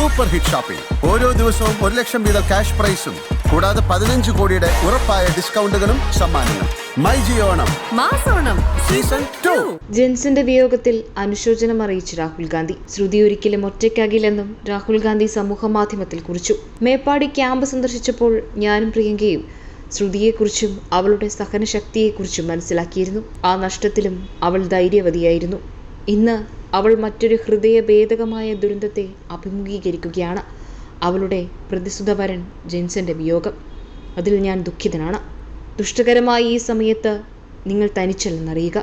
Super hit shopping ഓരോ ദിവസവും ഒരു ലക്ഷം വീതം ക്യാഷ് പ്രൈസും. കൂടാതെ പതിനഞ്ച് കോടിയുടെ ഉറപ്പായ ഡിസ്കൗണ്ടുകളും സമ്മാനങ്ങളും. മൈ ജിയോണം മാസോണം സീസൺ ടു. ജെൻസിന്റെ വിയോഗത്തിൽ അനുശോചനം അറിയിച്ച് രാഹുൽ ഗാന്ധി. ശ്രുതി ഒരിക്കലും ഒറ്റയ്ക്കാകില്ലെന്നും രാഹുൽ ഗാന്ധി സമൂഹ മാധ്യമത്തിൽ കുറിച്ചു. മേപ്പാടി ക്യാമ്പ് സന്ദർശിച്ചപ്പോൾ ഞാനും പ്രിയങ്കയും ശ്രുതിയെക്കുറിച്ചും അവളുടെ സഹനശക്തിയെക്കുറിച്ചും മനസ്സിലാക്കിയിരുന്നു. ആ നഷ്ടത്തിലും അവൾ ധൈര്യവതിയായിരുന്നു. ഇന്ന് അവൾ മറ്റൊരു ഹൃദയഭേദകമായ ദുരന്തത്തെ അഭിമുഖീകരിക്കുകയാണ്. അവളുടെ പ്രതിസുത വരൻ ജെൻസന്റെ വിയോഗം. അതിൽ ഞാൻ ദുഃഖിതനാണ്. ദുഷ്ടകരമായ ഈ സമയത്ത് നിങ്ങൾ തനിച്ചല്ലെന്നറിയുക.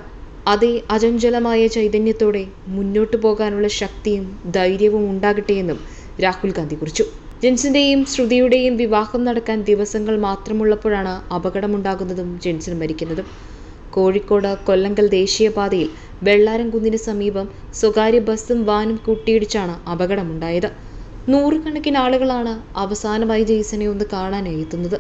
അതേ അചഞ്ചലമായ ചൈതന്യത്തോടെ മുന്നോട്ടു പോകാനുള്ള ശക്തിയും ധൈര്യവും ഉണ്ടാകട്ടെ എന്നും രാഹുൽ ഗാന്ധി കുറിച്ചു. ജെൻസിന്റെയും ശ്രുതിയുടെയും വിവാഹം നടക്കാൻ ദിവസങ്ങൾ മാത്രമുള്ളപ്പോഴാണ് അപകടമുണ്ടാകുന്നതും ജെൻസൺ മരിക്കുന്നതും. കോഴിക്കോട് കൊല്ലങ്കൽ ദേശീയപാതയിൽ വെള്ളാരംകുന്നിന് സമീപം സ്വകാര്യ ബസ്സും വാനും കൂട്ടിയിടിച്ചാണ് അപകടമുണ്ടായത്. നൂറുകണക്കിന് ആളുകളാണ് അവസാനമായി ജെയ്സനെ ഒന്ന് കാണാനായി എത്തുന്നത്.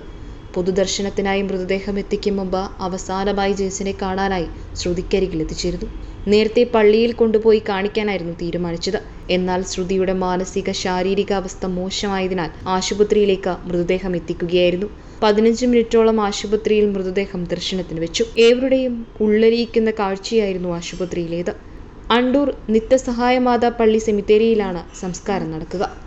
പൊതുദർശനത്തിനായി മൃതദേഹം എത്തിക്കും മുമ്പ് അവസാനമായി ജെയ്സനെ കാണാനായി ശ്രുതിക്കരികിൽ എത്തിച്ചേരുന്നു. നേരത്തെ പള്ളിയിൽ കൊണ്ടുപോയി കാണിക്കാനായിരുന്നു തീരുമാനിച്ചത്. എന്നാൽ ശ്രുതിയുടെ മാനസിക ശാരീരിക അവസ്ഥ മോശമായതിനാൽ ആശുപത്രിയിലേക്ക് മൃതദേഹം എത്തിക്കുകയായിരുന്നു. പതിനഞ്ച് മിനിറ്റോളം ആശുപത്രിയിൽ മൃതദേഹം ദർശനത്തിന് വെച്ചു. ഏവരുടെയും ഉള്ളരിയിക്കുന്ന കാഴ്ചയായിരുന്നു ആശുപത്രിയിലേത്. അണ്ടൂർ നിത്യസഹായമാതാ പള്ളി സെമിത്തേരിയിലാണ് സംസ്കാരം നടക്കുക.